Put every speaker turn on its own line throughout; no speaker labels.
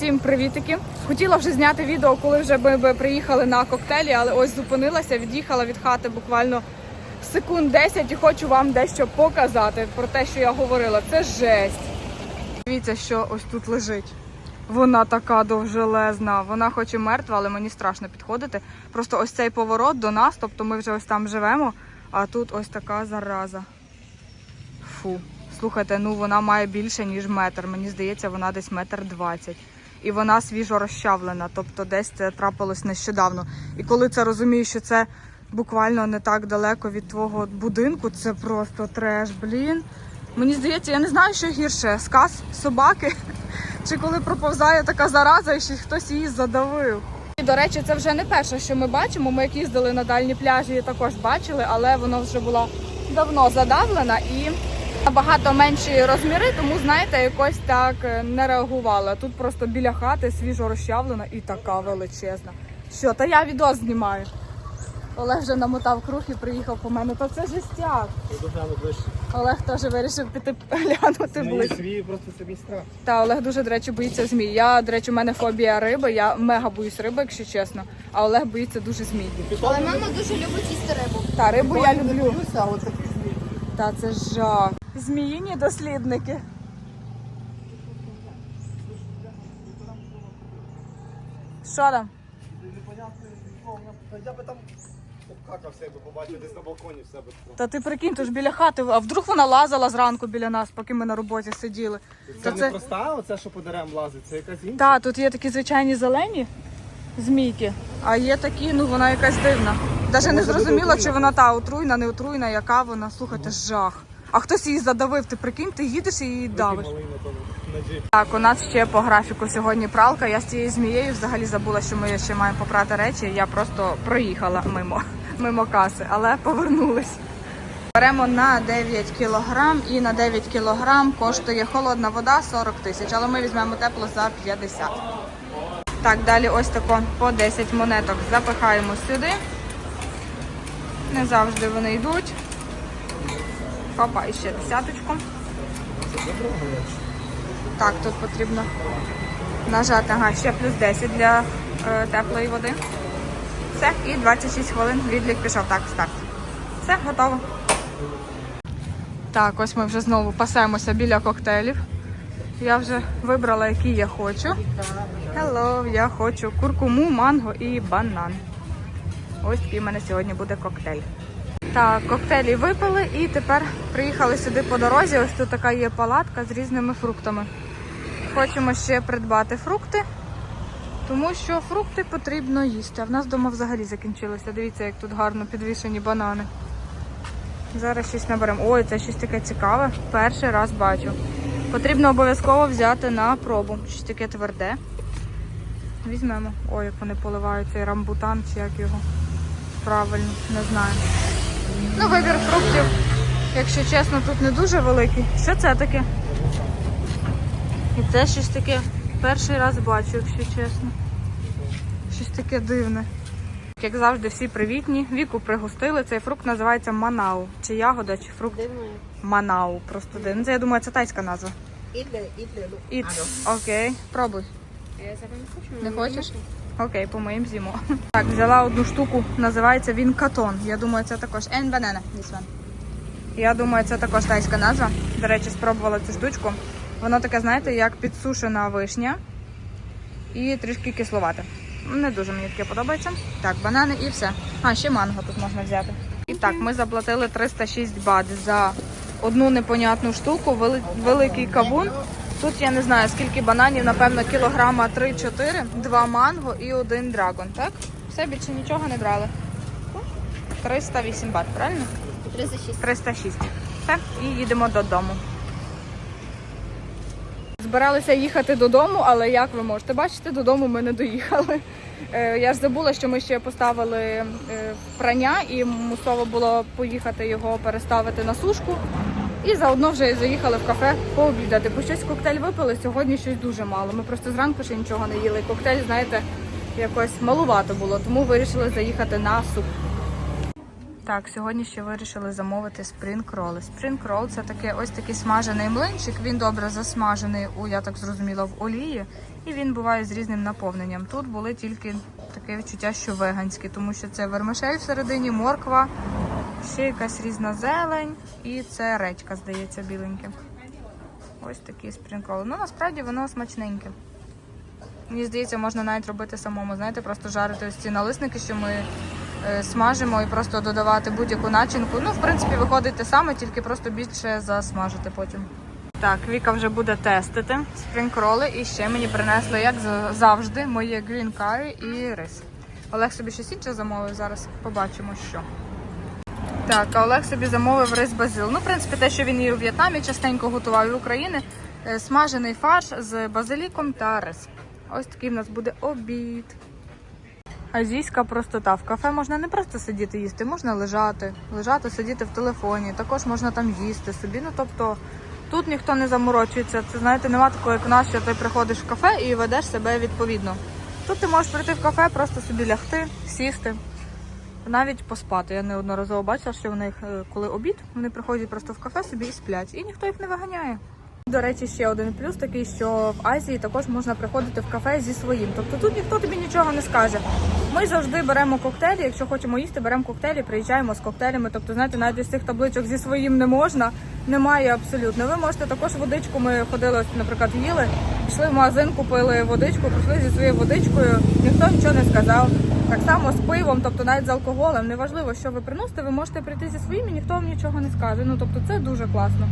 Всім привітики! Хотіла вже зняти відео, коли вже ми приїхали на коктейлі, але ось зупинилася, від'їхала від хати буквально секунд 10 і хочу вам дещо показати про те, що я говорила. Це жесть. Дивіться, що ось тут лежить. Вона така довжелезна. Вона хоч і мертва, але мені страшно підходити. Просто ось цей поворот до нас, тобто ми вже ось там живемо, а тут ось така зараза. Фу. Слухайте, ну вона має більше, ніж метр. Мені здається, вона десь метр двадцять. І вона свіжо розчавлена, тобто десь це трапилось нещодавно. І коли це розумієш, що це буквально не так далеко від твого будинку, це просто треш, блін. Мені здається, я не знаю, що гірше. Сказ собаки, чи коли проповзає така зараза, і ще хтось її задавив. І, до речі, це вже не перше, що ми бачимо. Ми як їздили на дальні пляжі, також бачили, але воно вже було давно задавлена і набагато менші розміри, тому знаєте, якось так е, не реагувала. Тут просто біля хати свіжо розчавлена і така величезна. Що, та я відео знімаю. Олег вже намотав круг і приїхав по мене. Та це жестяк. Олег теж вирішив піти глянути ближче.
свій просто собі страх.
Та Олег дуже, до речі, боїться змій. Я, до речі, у мене фобія риби. Я мега боюсь риби, якщо чесно. А Олег боїться дуже змій.
Але мама дуже любить їсти рибу.
Та рибу я люблю. Та це жах. Зміїні дослідники. Що там?
Непонятно, я би там обкакав себе, побачив десь на балконі в себе.
Та ти прикинь, то ж біля хати, а вдруг вона лазала зранку біля нас, поки ми на роботі сиділи.
Це
Та
не проста, оце, що по деревам лазить, це якась інша.
Та, тут є такі звичайні зелені змійки, а є такі, ну вона якась дивна. Навіть не зрозуміло, чи вона та отруйна, не отруйна, яка вона. Слухайте, жах. А хтось її задавив, ти прикинь, ти їдеш і її давиш. Так, у нас ще по графіку сьогодні пралка. Я з цією змією взагалі забула, що ми ще маємо попрати речі. Я просто проїхала мимо, мимо каси, але повернулись. Беремо на 9 кілограм і на 9 кілограм коштує холодна вода 40 тисяч, але ми візьмемо тепло за 50. Так, далі ось тако по 10 монеток запихаємо сюди. Не завжди вони йдуть. Опа, і ще десяточку. Так, тут потрібно нажати. Ага, ще плюс 10 для е, теплої води. Все, і 26 хвилин відлік пішов. Так, старт. Все, готово. Так, ось ми вже знову пасаємося біля коктейлів. Я вже вибрала, які я хочу. Hello, я хочу куркуму, манго і банан. Ось такий в мене сьогодні буде коктейль. Так, коктейлі випили і тепер приїхали сюди по дорозі. Ось тут така є палатка з різними фруктами. Хочемо ще придбати фрукти, тому що фрукти потрібно їсти. А в нас вдома взагалі закінчилося. Дивіться, як тут гарно підвішені банани. Зараз щось наберемо. Ой, це щось таке цікаве. Перший раз бачу. Потрібно обов'язково взяти на пробу. Щось таке тверде. Візьмемо. Ой, як вони поливають цей рамбутан, чи як його правильно, не знаю. Ну, вибір фруктів, якщо чесно, тут не дуже великий. Що це таке? І це щось таке перший раз бачу, якщо чесно. Щось таке дивне. Як завжди, всі привітні. Віку пригостили. Цей фрукт називається манау. Чи ягода, чи фрукт
Дивно.
манау. Просто дивно. Це я думаю, це тайська назва.
Ідле, ідле.
Іт. Окей, пробуй.
Я не хочу.
Не хочеш? Окей, помиємо зиму. Так, взяла одну штуку, називається він катон. Я думаю, це також Ен банана. Я думаю, це також тайська назва. До речі, спробувала цю штучку. Воно таке, знаєте, як підсушена вишня і трішки кисловате. Не дуже мені таке подобається. Так, банани і все. А, ще манго тут можна взяти. І так, ми заплатили 306 бат за одну непонятну штуку, вели- великий кавун. Тут я не знаю скільки бананів, напевно, кілограма 3-4, два манго і один драгон, так? Все, більше нічого не брали. 308 бат, правильно?
36.
306. Так, і їдемо додому. Збиралися їхати додому, але як ви можете бачити, додому ми не доїхали. Е, Я ж забула, що ми ще поставили е, прання і мусово було поїхати його переставити на сушку. І заодно вже заїхали в кафе пообідати. Бо щось коктейль випили, сьогодні щось дуже мало. Ми просто зранку ще нічого не їли. Коктейль, знаєте, якось малувато було, тому вирішили заїхати на суп. Так, сьогодні ще вирішили замовити спрінг роли. Спрінг рол це таке ось такий смажений млинчик. Він добре засмажений у, я так зрозуміла, в олії. І він буває з різним наповненням. Тут були тільки таке відчуття, що веганські, тому що це вермишель всередині, морква, ще якась різна зелень і це редька, здається, біленьке. Ось такі спрінг роли. Ну насправді воно смачненьке. Мені здається, можна навіть робити самому. Знаєте, просто жарити ось ці налисники, що ми е, смажимо і просто додавати будь-яку начинку. Ну, в принципі, виходить те саме, тільки просто більше засмажити потім. Так, Віка вже буде тестити спрінг-роли і ще мені принесли, як завжди, моє green curry і рис. Олег собі щось інше замовив, зараз побачимо, що. Так, а Олег собі замовив рис базил. Ну, в принципі, те, що він і у В'єтнамі частенько готував і в Україні. Е, Смажений фарш з базиліком та рис. Ось такий в нас буде обід. Азійська простота. В кафе можна не просто сидіти їсти, можна лежати, лежати, сидіти в телефоні. Також можна там їсти собі. Ну тобто тут ніхто не заморочується. Це знаєте, нема такого, як у нас, що ти приходиш в кафе і ведеш себе відповідно. Тут ти можеш прийти в кафе, просто собі лягти, сісти, навіть поспати. Я неодноразово бачила, що в них, е, коли обід, вони приходять просто в кафе собі і сплять, і ніхто їх не виганяє. До речі, ще один плюс такий, що в Азії також можна приходити в кафе зі своїм. Тобто тут ніхто тобі нічого не скаже. Ми завжди беремо коктейлі. Якщо хочемо їсти, беремо коктейлі, приїжджаємо з коктейлями. Тобто, знаєте, навіть із цих табличок зі своїм не можна, немає абсолютно. Ви можете також водичку. Ми ходили, наприклад, їли, пішли в магазин, купили водичку, прийшли зі своєю водичкою, ніхто нічого не сказав. Так само з пивом, тобто навіть з алкоголем. Неважливо, що ви приносите, ви можете прийти зі своїм і ніхто вам нічого не скаже. Ну тобто це дуже класно.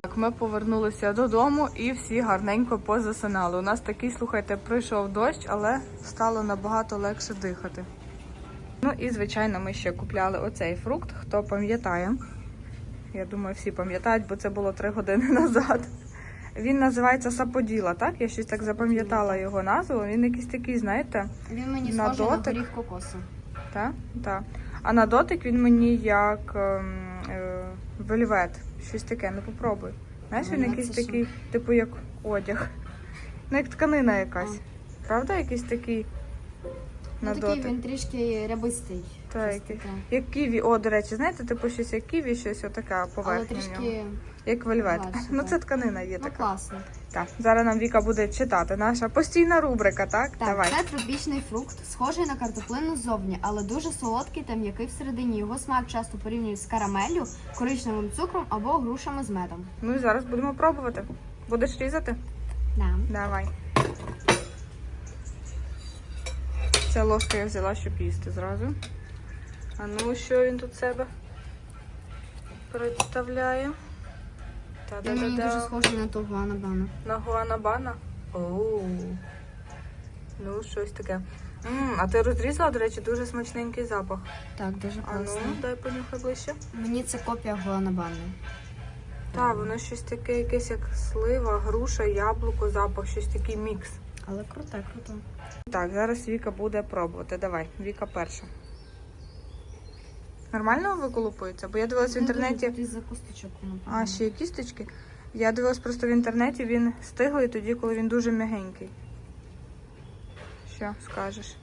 Так, ми повернулися додому і всі гарненько позасинали. У нас такий, слухайте, прийшов дощ, але стало набагато легше дихати. Ну і, звичайно, ми ще купляли оцей фрукт, хто пам'ятає. Я думаю, всі пам'ятають, бо це було три години назад. Він називається Саподіла, так? Я щось так запам'ятала його назву. Він якийсь такий, знаєте,
Він мені
На
схожий на
дотик.
горіх кокосу.
так? Так. А на дотик він мені як ем, е, вельвет. Щось таке, ну попробуй. Знаєш, він якийсь
це що?
такий, типу як одяг. Ну, як тканина якась. Правда, якийсь такий на
Ну такий
дотик?
він трішки рябистий.
Так,
щось таке.
Як ківі, о, до речі, знаєте, типу щось як ківі, щось отака
Але
поверхня в нього.
трішки
Як вельвет.
Гладше,
Ну це тканина є
ну,
така.
класно.
Так, зараз нам Віка буде читати. Наша постійна рубрика, так?
Так,
Давай.
це тропічний фрукт, схожий на картоплину ззовні, але дуже солодкий та м'який всередині. Його смак часто порівнюють з карамеллю, коричневим цукром або грушами з медом.
Ну і зараз будемо пробувати. Будеш різати?
Да.
Давай. Це ложка я взяла, щоб їсти зразу. А ну, що він тут себе представляє?
Він дуже
Та-да-да-да.
схожий на того анабану.
На гуанабана? Оу. Ну, щось таке. М, а ти розрізала, до речі, дуже смачненький запах.
Так, дуже
А ну,
класно.
дай понюхай ближче.
Мені це копія гуанабани.
Так, воно щось таке, якесь як слива, груша, яблуко, запах, щось такий мікс.
Але круте, круто.
Так, зараз Віка буде пробувати. Давай, Віка перша. Нормально виколупується? Бо я дивилась в інтернеті.
Тут із-за косточок воно.
А, ще є кісточки. Я дивилась просто в інтернеті, він стиглий тоді, коли він дуже м'ягенький. Що скажеш?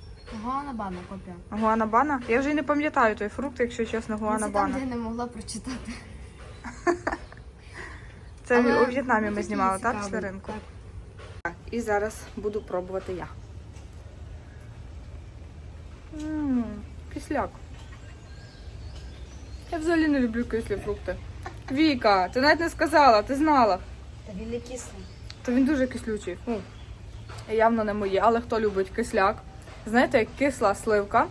Гуанабана копія.
Гуанабана? Я вже й не пам'ятаю той фрукт, якщо чесно,
Ну,
гуанабана.
я не могла прочитати.
Це
Але,
у В'єтнамі
ну,
ми знімали, так? Після ринку.
Так.
І зараз буду пробувати я. Ммм, кисляк. Я взагалі не люблю кислі фрукти. Віка, ти навіть не сказала, ти знала.
Та він не кислий.
То він дуже кислючий. Фу. Явно не моє, але хто любить кисляк? Знаєте, як кисла сливка,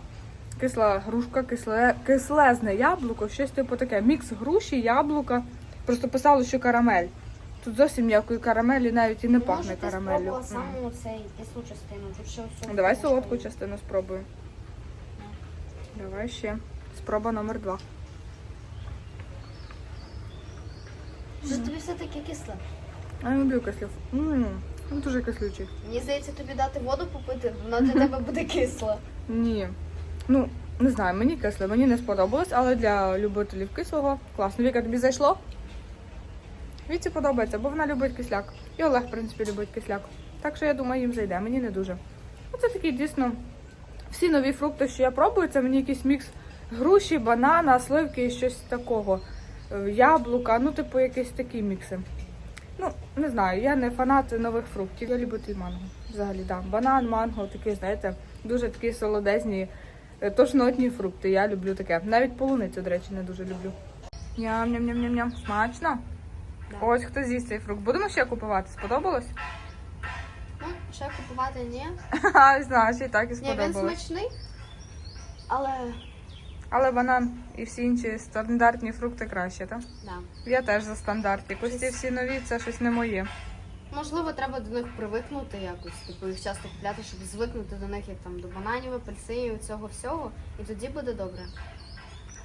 кисла грушка, кисле, кислезне яблуко, щось типу таке. Мікс груші, яблука. Просто писало, що карамель. Тут зовсім ніякої карамелі навіть і не пахне карамеллю. М.
саму цей кислу частину. Тут ще ось
Давай солодку частину спробую. Давай ще. Спроба номер два.
Що тобі все таке кисле?
А я люблю кислів. Ммм, він дуже кислючий.
Мені здається, тобі дати воду попити, вона для тебе буде кисла.
Ні. Ну, не знаю, мені кисле, мені не сподобалось, але для любителів кислого класно. Віка, тобі зайшло? Віці подобається, бо вона любить кисляк. І Олег, в принципі, любить кисляк. Так що я думаю, їм зайде, мені не дуже. Ну, це такий дійсно. Всі нові фрукти, що я пробую, це мені якийсь мікс груші, банана, сливки і щось такого. Е, Яблука, ну, типу, якісь такі мікси. Ну, не знаю, я не фанат нових фруктів. Я люблю той манго. Взагалі, да. Банан, манго, такі, знаєте, дуже такі солодезні, е, тошнотні фрукти. Я люблю таке. Навіть полуницю, до речі, не дуже люблю. Ням-ням-ням-ням-ням. Смачно.
Да.
Ось хто з'їсть цей фрукт. Будемо ще купувати? Сподобалось?
Ну, ще купувати ні.
Ха, значить, так і
Ні, він смачний, але
Але банан і всі інші стандартні фрукти краще, так?
да.
Я теж за стандарт. Якось ці всі нові, це щось не моє.
Можливо, треба до них привикнути якось, типу їх часто купляти, щоб звикнути до них, як там до бананів, апельсинів, цього всього, і тоді буде добре.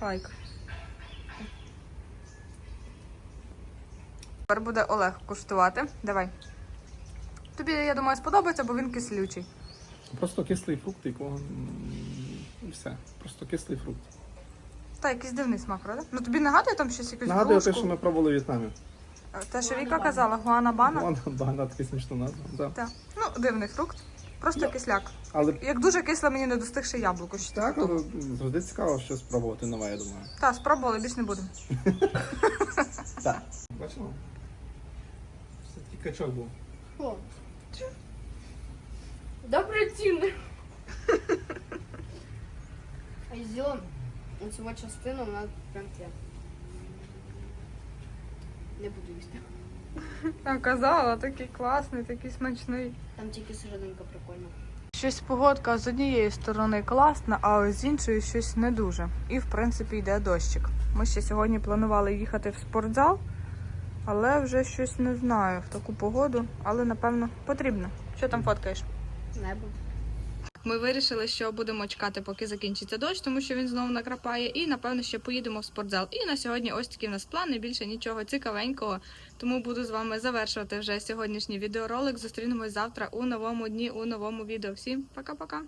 Лайк. Тепер буде Олег куштувати. Давай. Тобі, я думаю, сподобається, бо він кислючий.
Просто кислий фрукт, якого м, все. Просто кислий фрукт.
Та якийсь дивний смак, правда? Ну тобі нагадує там щось якусь
Нагадує те, що ми пробували в В'єтнамі.
Те, що Віка казала, гуанабана.
Вона багато таке смішна назва. Да.
Так. Ну, дивний фрукт. Просто
Ну.
кисляк.
Але
Як дуже кисле мені не достигше яблуко. Що
так, але завжди цікаво щось спробувати нове, я думаю.
Так, спробували, більш не будемо.
Так. Бачила? Це такий качок був.
О. Добре цінне. А я з'їла оцю от частину, вона прям є. Не буду їсти.
Я казала, такий класний, такий смачний.
Там тільки серединка прикольна.
Щось погодка з однієї сторони класна, а ось з іншої щось не дуже. І в принципі йде дощик. Ми ще сьогодні планували їхати в спортзал, але вже щось не знаю в таку погоду, але напевно потрібно. Що там фоткаєш?
Небо.
Ми вирішили, що будемо чекати, поки закінчиться дощ, тому що він знову накрапає, і напевно ще поїдемо в спортзал. І на сьогодні ось такі в нас плани. Більше нічого цікавенького. Тому буду з вами завершувати вже сьогоднішній відеоролик. Зустрінемось завтра у новому дні, у новому відео. Всім пока-пока.